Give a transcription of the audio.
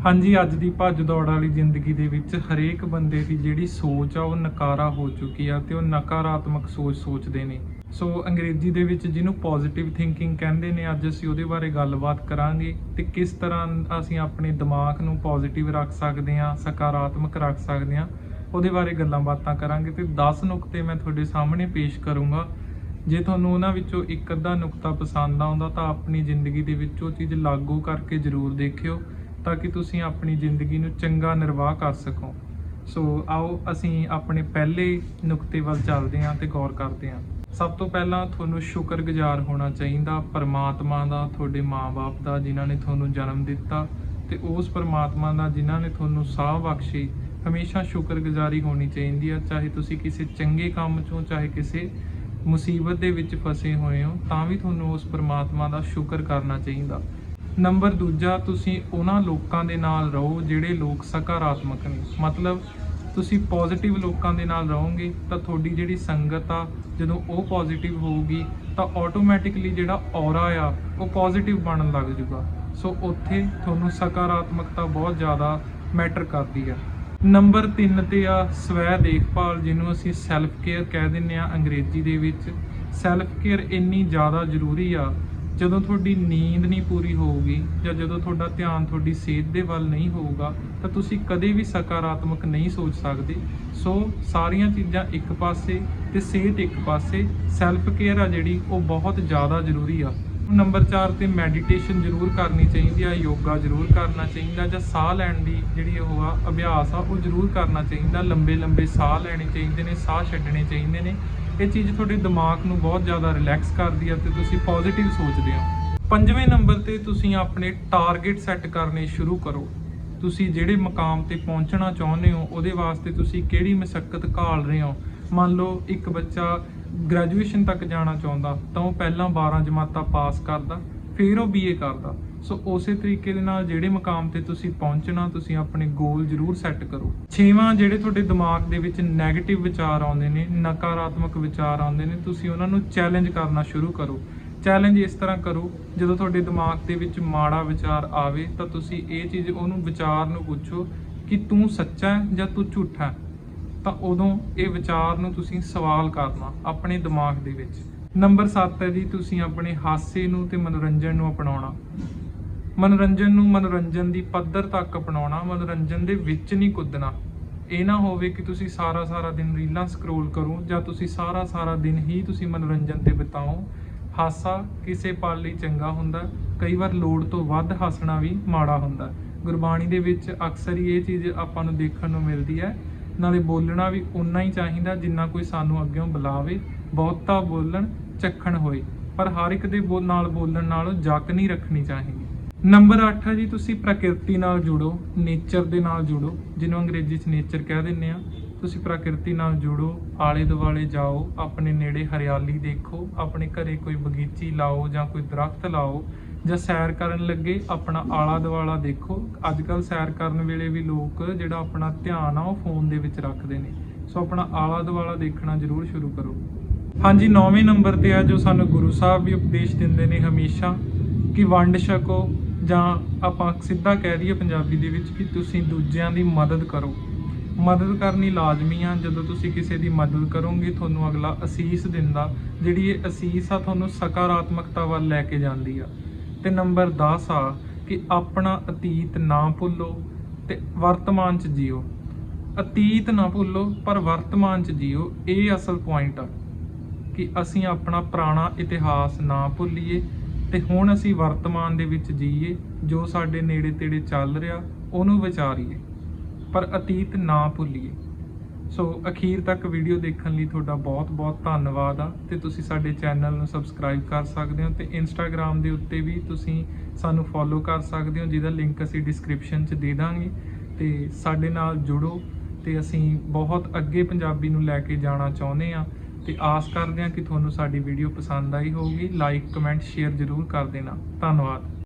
ਹਾਂਜੀ, ਅੱਜ ਦੀ ਭੱਜ ਦੌੜ ਵਾਲੀ ਜ਼ਿੰਦਗੀ ਦੇ ਵਿੱਚ ਹਰੇਕ ਬੰਦੇ ਦੀ ਜਿਹੜੀ ਸੋਚ ਆ, ਉਹ ਨਕਾਰਾ ਹੋ ਚੁੱਕੀ ਆ ਤੇ ਉਹ ਨਕਾਰਾਤਮਕ ਸੋਚ ਸੋਚਦੇ ਨੇ। ਸੋ ਅੰਗਰੇਜ਼ੀ ਦੇ ਵਿੱਚ ਜਿਹਨੂੰ ਪੋਜ਼ਿਟਿਵ ਥਿੰਕਿੰਗ ਕਹਿੰਦੇ ਨੇ, ਅੱਜ ਅਸੀਂ ਉਹਦੇ ਬਾਰੇ ਗੱਲਬਾਤ ਕਰਾਂਗੇ ਤੇ ਕਿਸ ਤਰ੍ਹਾਂ ਅਸੀਂ ਆਪਣੇ ਦਿਮਾਗ ਨੂੰ ਪੋਜ਼ਿਟਿਵ ਰੱਖ ਸਕਦੇ ਹਾਂ, ਸਕਾਰਾਤਮਕ ਰੱਖ ਸਕਦੇ ਹਾਂ, ਉਹਦੇ ਬਾਰੇ ਗੱਲਾਂ ਬਾਤਾਂ ਕਰਾਂਗੇ ਤੇ 10 ਨੁਕਤੇ ਮੈਂ ਤੁਹਾਡੇ ਸਾਹਮਣੇ ਪੇਸ਼ ਕਰੂੰਗਾ। ਜੇ ਤੁਹਾਨੂੰ ਉਹਨਾਂ ਵਿੱਚੋਂ ਇੱਕ ਅੱਧਾ ਨੁਕਤਾ ਪਸੰਦ ਆਉਂਦਾ ਤਾਂ ਆਪਣੀ ਜ਼ਿੰਦਗੀ ਦੇ ਵਿੱਚ ਉਹ ਚੀਜ਼ ਲਾਗੂ ਕਰਕੇ ਜ਼ਰੂਰ ਦੇਖਿਓ। ਤਾਂ ਕਿ ਤੁਸੀਂ ਆਪਣੀ ਜ਼ਿੰਦਗੀ ਨੂੰ ਚੰਗਾ ਨਿਰਵਾਹ ਕਰ ਸਕੋ। ਸੋ ਆਓ ਅਸੀਂ ਆਪਣੇ ਪਹਿਲੇ ਨੁਕਤੇ ਵੱਲ ਚੱਲਦੇ ਹਾਂ ਤੇ ਗੌਰ ਕਰਦੇ ਹਾਂ। ਸਭ ਤੋਂ ਪਹਿਲਾਂ ਤੁਹਾਨੂੰ ਸ਼ੁਕਰਗੁਜ਼ਾਰ ਹੋਣਾ ਚਾਹੀਦਾ ਪਰਮਾਤਮਾ ਦਾ, ਤੁਹਾਡੇ ਮਾਪੇ ਦਾ, ਜਿਨ੍ਹਾਂ ਨੇ ਤੁਹਾਨੂੰ ਜਨਮ ਦਿੱਤਾ ਤੇ ਉਸ ਪਰਮਾਤਮਾ ਦਾ ਜਿਨ੍ਹਾਂ ਨੇ ਤੁਹਾਨੂੰ ਸਾਹ ਬਖਸ਼ੀ। ਹਮੇਸ਼ਾ ਸ਼ੁਕਰਗੁਜ਼ਾਰੀ ਹੋਣੀ ਚਾਹੀਦੀ ਆ ਚਾਹੇ ਤੁਸੀਂ ਕਿਸੇ ਚੰਗੇ ਕੰਮ ਚੋਂ, ਚਾਹੇ ਕਿਸੇ ਮੁਸੀਬਤ ਦੇ ਵਿੱਚ ਫਸੇ ਹੋਏ ਹੋ, ਤਾਂ ਵੀ ਤੁਹਾਨੂੰ ਉਸ ਪਰਮਾਤਮਾ ਦਾ ਸ਼ੁਕਰ ਕਰਨਾ ਚਾਹੀਦਾ। ਨੰਬਰ ਦੂਜਾ, ਤੁਸੀਂ ਉਹਨਾਂ ਲੋਕਾਂ ਦੇ ਨਾਲ ਰਹੋ ਜਿਹੜੇ ਲੋਕ ਸਕਾਰਾਤਮਕ ਨੇ। ਮਤਲਬ, ਤੁਸੀਂ ਪੋਜ਼ਿਟਿਵ ਲੋਕਾਂ ਦੇ ਨਾਲ ਰਹੋਗੇ ਤਾਂ ਤੁਹਾਡੀ ਜਿਹੜੀ ਸੰਗਤ ਆ, ਜਦੋਂ ਉਹ ਪੋਜ਼ਿਟਿਵ ਹੋਊਗੀ, ਤਾਂ ਆਟੋਮੈਟਿਕਲੀ ਜਿਹੜਾ ਔਰਾ ਆ, ਉਹ ਪੋਜ਼ਿਟਿਵ ਬਣਨ ਲੱਗ ਜੂਗਾ। ਸੋ ਉੱਥੇ ਤੁਹਾਨੂੰ ਸਕਾਰਾਤਮਕਤਾ ਬਹੁਤ ਜ਼ਿਆਦਾ ਮੈਟਰ ਕਰਦੀ ਆ। ਨੰਬਰ 3 ਤੇ ਆ, ਸਵੈ ਦੇਖਭਾਲ, ਜਿਹਨੂੰ ਅਸੀਂ ਸੈਲਫ ਕੇਅਰ ਕਹਿ ਦਿੰਦੇ ਆ ਅੰਗਰੇਜ਼ੀ ਦੇ ਵਿੱਚ। ਸੈਲਫ ਕੇਅਰ ਇੰਨੀ ਜ਼ਿਆਦਾ ਜ਼ਰੂਰੀ ਆ ਜਦੋਂ ਤੁਹਾਡੀ ਨੀਂਦ ਨਹੀਂ ਪੂਰੀ ਹੋਊਗੀ ਜਾਂ ਜਦੋਂ ਤੁਹਾਡਾ ਧਿਆਨ ਤੁਹਾਡੀ ਸਿਹਤ ਦੇ ਵੱਲ ਨਹੀਂ ਹੋਊਗਾ, ਤਾਂ ਤੁਸੀਂ ਕਦੇ ਵੀ ਸਕਾਰਾਤਮਕ ਨਹੀਂ ਸੋਚ ਸਕਦੇ। ਸੋ ਸਾਰੀਆਂ ਚੀਜ਼ਾਂ ਇੱਕ ਪਾਸੇ ਤੇ ਸਿਹਤ ਇੱਕ ਪਾਸੇ ਸੈਲਫ ਕੇਅਰ ਆ ਜਿਹੜੀ, ਉਹ ਬਹੁਤ ਜ਼ਿਆਦਾ ਜ਼ਰੂਰੀ ਆ। ਨੰਬਰ 4 ਤੇ ਮੈਡੀਟੇਸ਼ਨ ਜ਼ਰੂਰ ਕਰਨੀ ਚਾਹੀਦੀ ਆ, ਯੋਗਾ ਜ਼ਰੂਰ ਕਰਨਾ ਚਾਹੀਦਾ, ਜਾਂ ਸਾਹ ਲੈਣ ਦੀ ਜਿਹੜੀ ਉਹ ਆ, ਅਭਿਆਸ ਆ, ਉਹ ਜ਼ਰੂਰ ਕਰਨਾ ਚਾਹੀਦਾ। ਲੰਬੇ ਲੰਬੇ ਸਾਹ ਲੈਣੇ ਚਾਹੀਦੇ ਨੇ, ਸਾਹ ਛੱਡਣੇ ਚਾਹੀਦੇ ਨੇ। ਇਹ ਚੀਜ਼ ਤੁਹਾਡੇ ਦਿਮਾਗ ਨੂੰ ਬਹੁਤ ਜ਼ਿਆਦਾ ਰਿਲੈਕਸ ਕਰਦੀ ਹੈ ਤੇ ਤੁਸੀਂ ਪੋਜ਼ਿਟਿਵ ਸੋਚਦੇ ਹੋ। ਪੰਜਵੇਂ ਨੰਬਰ ਤੇ ਤੁਸੀਂ ਆਪਣੇ ਟਾਰਗੇਟ ਸੈੱਟ ਕਰਨੇ ਸ਼ੁਰੂ ਕਰੋ। ਤੁਸੀਂ ਜਿਹੜੇ ਮਕਾਮ ਤੇ ਪਹੁੰਚਣਾ ਚਾਹੁੰਦੇ ਹੋ, ਉਹਦੇ ਵਾਸਤੇ ਤੁਸੀਂ ਕਿਹੜੀ ਮਸ਼ੱਕਤ ਘਾਲ ਰਹੇ ਹੋ? ਮੰਨ ਲਓ ਇੱਕ ਬੱਚਾ ਗ੍ਰੈਜੂਏਸ਼ਨ ਤੱਕ ਜਾਣਾ ਚਾਹੁੰਦਾ, ਤਾਂ ਉਹ ਪਹਿਲਾਂ 12 ਜਮਾਤਾਂ ਪਾਸ ਕਰਦਾ, ਫਿਰ ਉਹ ਬੀਏ ਕਰਦਾ। ਸੋ ਉਸੇ ਤਰੀਕੇ ਦੇ ਨਾਲ ਜਿਹੜੇ ਮਕਾਮ ਤੇ ਤੁਸੀਂ ਪਹੁੰਚਣਾ, ਤੁਸੀਂ ਆਪਣੇ ਗੋਲ ਜ਼ਰੂਰ ਸੈੱਟ ਕਰੋ। ਛੇਵਾਂ ਜਿਹੜੇ ਤੁਹਾਡੇ ਦਿਮਾਗ ਦੇ ਵਿੱਚ 네ਗੇਟਿਵ ਵਿਚਾਰ ਆਉਂਦੇ ਨੇ, ਨਕਾਰਾਤਮਕ ਵਿਚਾਰ ਆਉਂਦੇ ਨੇ, ਤੁਸੀਂ ਉਹਨਾਂ ਨੂੰ ਚੈਲੰਜ ਕਰਨਾ ਸ਼ੁਰੂ ਕਰੋ। ਚੈਲੰਜ ਇਸ ਤਰ੍ਹਾਂ ਕਰੋ, ਜਦੋਂ ਤੁਹਾਡੇ ਦਿਮਾਗ ਦੇ ਵਿੱਚ ਮਾੜਾ ਵਿਚਾਰ ਆਵੇ, ਤਾਂ ਤੁਸੀਂ ਇਹ ਚੀਜ਼ ਉਹਨੂੰ ਵਿਚਾਰ ਨੂੰ ਪੁੱਛੋ ਕਿ ਤੂੰ ਸੱਚਾ ਹੈ ਜਾਂ ਤੂੰ ਝੂਠਾ ਹੈ? ਤਾਂ ਉਦੋਂ ਇਹ ਵਿਚਾਰ ਨੂੰ ਤੁਸੀਂ ਸਵਾਲ ਕਰਨਾ ਆਪਣੇ ਦਿਮਾਗ ਦੇ ਵਿੱਚ। ਨੰਬਰ 7 ਹੈ ਜੀ, ਤੁਸੀਂ ਆਪਣੇ ਹਾਸੇ ਨੂੰ ਤੇ ਮਨੋਰੰਜਨ ਨੂੰ ਅਪਣਾਉਣਾ। ਮਨੋਰੰਜਨ ਨੂੰ ਮਨੋਰੰਜਨ ਦੀ ਪੱਧਰ ਤੱਕ ਅਪਣਾਉਣਾ, ਮਨੋਰੰਜਨ ਦੇ ਵਿੱਚ ਨਹੀਂ ਕੁੱਦਣਾ। ਇਹ ਨਾ ਹੋਵੇ ਕਿ ਤੁਸੀਂ ਸਾਰਾ ਸਾਰਾ ਦਿਨ ਰੀਲਾਂ ਸਕਰੋਲ ਕਰੋ ਜਾਂ ਤੁਸੀਂ ਸਾਰਾ ਸਾਰਾ ਦਿਨ ਹੀ ਤੁਸੀਂ ਮਨੋਰੰਜਨ ਤੇ ਬਿਤਾਓ। ਹਾਸਾ ਕਿਸੇ ਪਲ ਲਈ ਚੰਗਾ ਹੁੰਦਾ, ਕਈ ਵਾਰ ਲੋੜ ਤੋਂ ਵੱਧ ਹੱਸਣਾ ਵੀ ਮਾੜਾ ਹੁੰਦਾ। ਗੁਰਬਾਣੀ ਦੇ ਵਿੱਚ ਅਕਸਰ ਹੀ ਇਹ ਚੀਜ਼ ਆਪਾਂ ਨੂੰ ਦੇਖਣ ਨੂੰ ਮਿਲਦੀ ਹੈ। ਨਾਲੇ ਬੋਲਣਾ ਵੀ ਉਨਾ ਹੀ ਚਾਹੀਦਾ ਜਿੰਨਾ ਕੋਈ ਸਾਨੂੰ ਅੱਗੇੋਂ ਬੁਲਾਵੇ। ਬਹੁਤਾ ਬੋਲਣ, ਚੱਖਣ ਹੋਏ। ਪਰ ਹਰ ਇੱਕ ਦੇ ਬੋ- ਨਾਲ ਬੋਲਣ ਨਾਲੋਂ ਜੱਕ ਨਹੀਂ ਰੱਖਣੀ ਚਾਹੀਦੀ। ਨੰਬਰ 8 ਹੈ ਜੀ, ਤੁਸੀਂ ਪ੍ਰਕਿਰਤੀ ਨਾਲ ਜੁੜੋ ਨੇਚਰ ਦੇ ਨਾਲ ਜੁੜੋ, ਜਿਹਨੂੰ ਅੰਗਰੇਜ਼ੀ 'ਚ ਨੇਚਰ ਕਹਿ ਦਿੰਦੇ ਆ। ਤੁਸੀਂ ਪ੍ਰਕਿਰਤੀ ਨਾਲ ਜੁੜੋ, ਆਲੇ ਦੁਆਲੇ ਜਾਓ, ਆਪਣੇ ਨੇੜੇ ਹਰਿਆਲੀ ਦੇਖੋ, ਆਪਣੇ ਘਰੇ ਕੋਈ ਬਗੀਚੀ ਲਾਓ ਜਾਂ ਕੋਈ ਦਰਖਤ ਲਾਓ, ਜਾਂ ਸੈਰ ਕਰਨ ਲੱਗੇ, ਆਪਣਾ ਆਲਾ ਦੁਆਲਾ ਦੇਖੋ। ਅੱਜ ਕੱਲ ਸੈਰ ਕਰਨ ਵੇਲੇ ਵੀ ਲੋਕ ਜਿਹੜਾ ਆਪਣਾ ਧਿਆਨ ਆ, ਉਹ ਫੋਨ ਦੇ ਵਿੱਚ ਰੱਖਦੇ ਨੇ। ਸੋ ਆਪਣਾ ਆਲਾ ਦੁਆਲਾ ਦੇਖਣਾ ਜ਼ਰੂਰ ਸ਼ੁਰੂ ਕਰੋ। ਹਾਂਜੀ 9ਵੇਂ ਨੰਬਰ ਤੇ ਆ ਜੋ ਸਾਨੂੰ ਗੁਰੂ ਸਾਹਿਬ ਵੀ ਉਪਦੇਸ਼ ਦਿੰਦੇ ਨੇ ਹਮੇਸ਼ਾ, ਕਿ ਵੰਡ ਛਕੋ ਜਾਂ ਆਪਾਂ ਸਿੱਧਾ ਕਹਿ ਦਈਏ ਪੰਜਾਬੀ ਦੇ ਵਿੱਚ ਕਿ ਤੁਸੀਂ ਦੂਜਿਆਂ ਦੀ ਮਦਦ ਕਰੋ। ਮਦਦ ਕਰਨੀ ਲਾਜ਼ਮੀ ਆ, ਜਦੋਂ ਤੁਸੀਂ ਕਿਸੇ ਦੀ ਮਦਦ ਕਰੋਗੇ, ਤੁਹਾਨੂੰ ਅਗਲਾ ਅਸੀਸ ਦਿੰਦਾ, ਜਿਹੜੀ ਇਹ ਅਸੀਸ ਆ ਤੁਹਾਨੂੰ ਸਕਾਰਾਤਮਕਤਾ ਵੱਲ ਲੈ ਕੇ ਜਾਂਦੀ ਆ। ਤੇ ਨੰਬਰ 10 ਆ ਕਿ ਆਪਣਾ ਅਤੀਤ ਨਾ ਭੁੱਲੋ ਤੇ ਵਰਤਮਾਨ 'ਚ ਜੀਓ। ਅਤੀਤ ਨਾ ਭੁੱਲੋ, ਪਰ ਵਰਤਮਾਨ 'ਚ ਜੀਓ। ਇਹ ਅਸਲ ਪੁਆਇੰਟ ਆ ਕਿ ਅਸੀਂ ਆਪਣਾ ਪੁਰਾਣਾ ਇਤਿਹਾਸ ਨਾ ਭੁੱਲੀਏ ਤੇ ਹੁਣ ਅਸੀਂ ਵਰਤਮਾਨ ਦੇ ਵਿੱਚ ਜੀਏ, ਜੋ ਸਾਡੇ ਨੇੜੇ ਤੇੜੇ ਚੱਲ ਰਿਹਾ, ਉਹਨੂੰ ਵਿਚਾਰੀਏ, ਪਰ ਅਤੀਤ ਨਾ ਭੁੱਲੀਏ। ਸੋ ਅਖੀਰ ਤੱਕ ਵੀਡੀਓ ਦੇਖਣ ਲਈ ਤੁਹਾਡਾ ਬਹੁਤ-ਬਹੁਤ ਧੰਨਵਾਦ ਆ, ਤੇ ਤੁਸੀਂ ਸਾਡੇ ਚੈਨਲ ਨੂੰ ਸਬਸਕ੍ਰਾਈਬ ਕਰ ਸਕਦੇ ਹੋ, ਤੇ ਇੰਸਟਾਗ੍ਰam ਦੇ ਉੱਤੇ ਵੀ ਤੁਸੀਂ ਸਾਨੂੰ ਫੋਲੋ ਕਰ ਸਕਦੇ ਹੋ, ਜਿਹਦਾ ਲਿੰਕ ਅਸੀਂ ਡਿਸਕ੍ਰਿਪਸ਼ਨ 'ਚ ਦੇ ਦਾਂਗੇ। ਤੇ ਸਾਡੇ ਨਾਲ ਜੁੜੋ, ਤੇ ਅਸੀਂ ਬਹੁਤ ਅੱਗੇ ਪੰਜਾਬੀ ਨੂੰ ਲੈ ਕੇ ਜਾਣਾ ਚਾਹੁੰਦੇ ਆ। ਤੇ ਆਸ ਕਰਦੇ ਹਾਂ ਕਿ ਤੁਹਾਨੂੰ ਸਾਡੀ ਵੀਡੀਓ ਪਸੰਦ ਆਈ ਹੋਊਗੀ। ਲਾਈਕ ਕਮੈਂਟ ਸ਼ੇਅਰ ਜ਼ਰੂਰ ਕਰ ਦੇਣਾ। ਧੰਨਵਾਦ।